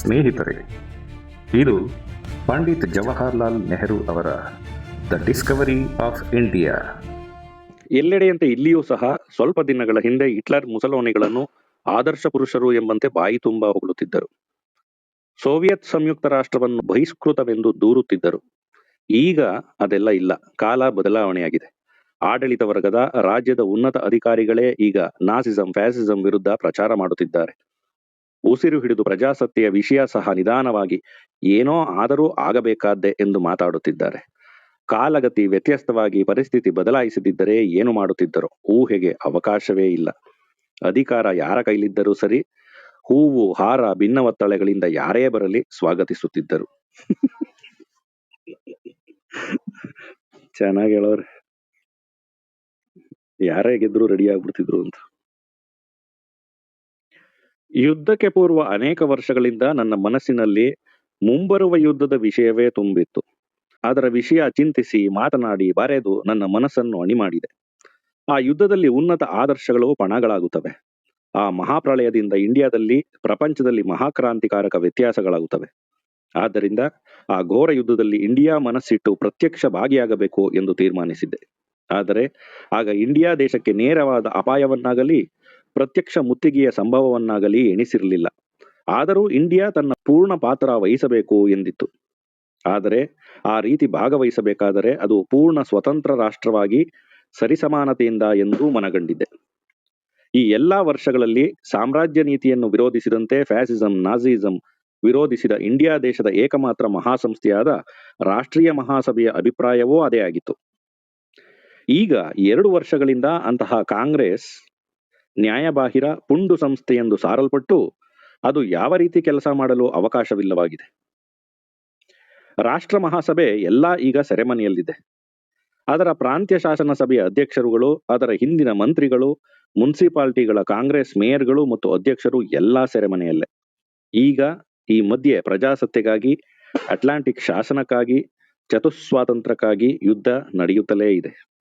ಸ್ನೇಹಿತರೆ, ಇದು ಪಂಡಿತ್ ಜವಾಹರ್ಲಾಲ್ ನೆಹರು ಅವರ ದ ಡಿಸ್ಕವರಿ ಆಫ್ ಇಂಡಿಯಾ ಎಲ್ಲೆಡೆಯಂತೆ ಇಲ್ಲಿಯೂ ಸಹ ಸ್ವಲ್ಪ ದಿನಗಳ ಹಿಂದೆ ಹಿಟ್ಲರ್ ಮುಸಲೋನಿಗಳನ್ನು ಆದರ್ಶ ಪುರುಷರು ಎಂಬಂತೆ ಬಾಯಿ ತುಂಬಾ ಹೊಗಳುತ್ತಿದ್ದರು. ಸೋವಿಯತ್ ಸಂಯುಕ್ತ ರಾಷ್ಟ್ರವನ್ನು ಬಹಿಷ್ಕೃತವೆಂದು ದೂರುತ್ತಿದ್ದರು. ಈಗ ಅದೆಲ್ಲ ಇಲ್ಲ, ಕಾಲ ಬದಲಾವಣೆಯಾಗಿದೆ. ಆಡಳಿತ ವರ್ಗದ ರಾಜ್ಯದ ಉನ್ನತ ಅಧಿಕಾರಿಗಳೇ ಈಗ ನಾಸಿಸಂ, ಫ್ಯಾಸಿಸಂ ವಿರುದ್ಧ ಪ್ರಚಾರ ಮಾಡುತ್ತಿದ್ದಾರೆ. ಉಸಿರು ಹಿಡಿದು ಪ್ರಜಾಸತ್ತೆಯ ವಿಷಯ ಸಹ ನಿಧಾನವಾಗಿ ಏನೋ ಆದರೂ ಆಗಬೇಕಾದ್ದೆ ಎಂದು ಮಾತಾಡುತ್ತಿದ್ದಾರೆ. ಕಾಲಗತಿ ವ್ಯತ್ಯಸ್ತವಾಗಿ ಪರಿಸ್ಥಿತಿ ಬದಲಾಯಿಸದಿದ್ದರೆ ಏನು ಮಾಡುತ್ತಿದ್ದರು? ಊಹೆಗೆ ಅವಕಾಶವೇ ಇಲ್ಲ. ಅಧಿಕಾರ ಯಾರ ಕೈಲಿದ್ದರೂ ಸರಿ, ಹೂವು, ಹಾರ, ಭಿನ್ನವತ್ತಳೆಗಳಿಂದ ಯಾರೇ ಬರಲಿ ಸ್ವಾಗತಿಸುತ್ತಿದ್ದರು. ಚೆನ್ನಾಗಿ ಹೇಳೋರೆ. ಯಾರೇ ಗೆದ್ರು ರೆಡಿ ಆಗ್ಬಿಡ್ತಿದ್ರು ಅಂತ. ಯುದ್ಧಕ್ಕೆ ಪೂರ್ವ ಅನೇಕ ವರ್ಷಗಳಿಂದ ನನ್ನ ಮನಸ್ಸಿನಲ್ಲಿ ಮುಂಬರುವ ಯುದ್ಧದ ವಿಷಯವೇ ತುಂಬಿತ್ತು. ಅದರ ವಿಷಯ ಚಿಂತಿಸಿ ಮಾತನಾಡಿ ಬರೆದು ನನ್ನ ಮನಸ್ಸನ್ನು ಅಣಿ ಮಾಡಿದೆ ಆ ಯುದ್ಧದಲ್ಲಿ ಉನ್ನತ ಆದರ್ಶಗಳು ಪಣಗಳಾಗುತ್ತವೆ. ಆ ಮಹಾಪ್ರಳಯದಿಂದ ಇಂಡಿಯಾದಲ್ಲಿ ಪ್ರಪಂಚದಲ್ಲಿ ಮಹಾಕ್ರಾಂತಿಕಾರಕ ವ್ಯತ್ಯಾಸಗಳಾಗುತ್ತವೆ. ಆದ್ದರಿಂದ ಆ ಘೋರ ಯುದ್ಧದಲ್ಲಿ ಇಂಡಿಯಾ ಮನಸ್ಸಿಟ್ಟು ಪ್ರತ್ಯಕ್ಷ ಭಾಗಿಯಾಗಬೇಕು ಎಂದು ತೀರ್ಮಾನಿಸಿದ್ದೆ. ಆದರೆ ಆಗ ಇಂಡಿಯಾ ದೇಶಕ್ಕೆ ನೇರವಾದ ಅಪಾಯವನ್ನಾಗಲಿ ಪ್ರತ್ಯಕ್ಷ ಮುತ್ತಿಗೆಯ ಸಂಭವವನ್ನಾಗಲಿ ಎಣಿಸಿರಲಿಲ್ಲ. ಆದರೂ ಇಂಡಿಯಾ ತನ್ನ ಪೂರ್ಣ ಪಾತ್ರ ವಹಿಸಬೇಕು ಎಂದಿತ್ತು. ಆದರೆ ಆ ರೀತಿ ಭಾಗವಹಿಸಬೇಕಾದರೆ ಅದು ಪೂರ್ಣ ಸ್ವತಂತ್ರ ರಾಷ್ಟ್ರವಾಗಿ ಸರಿಸಮಾನತೆಯಿಂದ ಎಂದೂ ಮನಗಂಡಿದೆ. ಈ ಎಲ್ಲಾ ವರ್ಷಗಳಲ್ಲಿ ಸಾಮ್ರಾಜ್ಯ ನೀತಿಯನ್ನು ವಿರೋಧಿಸಿದಂತೆ ಫ್ಯಾಸಿಸಂ ನಾಜಿಸಂ ವಿರೋಧಿಸಿದ ಇಂಡಿಯಾ ದೇಶದ ಏಕಮಾತ್ರ ಮಹಾಸಂಸ್ಥೆಯಾದ ರಾಷ್ಟ್ರೀಯ ಮಹಾಸಭೆಯ ಅಭಿಪ್ರಾಯವೂ ಅದೇ ಆಗಿತ್ತು. ಈಗ ಎರಡು ವರ್ಷಗಳಿಂದ ಅಂತಹ ಕಾಂಗ್ರೆಸ್ ನ್ಯಾಯಬಾಹಿರ ಪುಂಡು ಸಂಸ್ಥೆ ಎಂದು ಸಾರಲ್ಪಟ್ಟು ಅದು ಯಾವ ರೀತಿ ಕೆಲಸ ಮಾಡಲು ಅವಕಾಶವಿಲ್ಲವಾಗಿದೆ. ರಾಷ್ಟ್ರ ಮಹಾಸಭೆ ಎಲ್ಲ ಈಗ ಸೆರೆಮನೆಯಲ್ಲಿದೆ. ಅದರ ಪ್ರಾಂತ್ಯ ಶಾಸನ ಸಭೆಯ ಅಧ್ಯಕ್ಷರುಗಳು, ಅದರ ಹಿಂದಿನ ಮಂತ್ರಿಗಳು, ಮುನ್ಸಿಪಾಲ್ಟಿಗಳ ಕಾಂಗ್ರೆಸ್ ಮೇಯರ್ಗಳು ಮತ್ತು ಅಧ್ಯಕ್ಷರು ಎಲ್ಲಾ ಸೆರೆಮನೆಯಲ್ಲೇ. ಈಗ ಈ ಮಧ್ಯೆ ಪ್ರಜಾಸತ್ತೆಗಾಗಿ, ಅಟ್ಲಾಂಟಿಕ್ ಶಾಸನಕ್ಕಾಗಿ, ಚತುಸ್ವಾತಂತ್ರ್ಯಕ್ಕಾಗಿ ಯುದ್ಧ ನಡೆಯುತ್ತಲೇ ಇದೆ.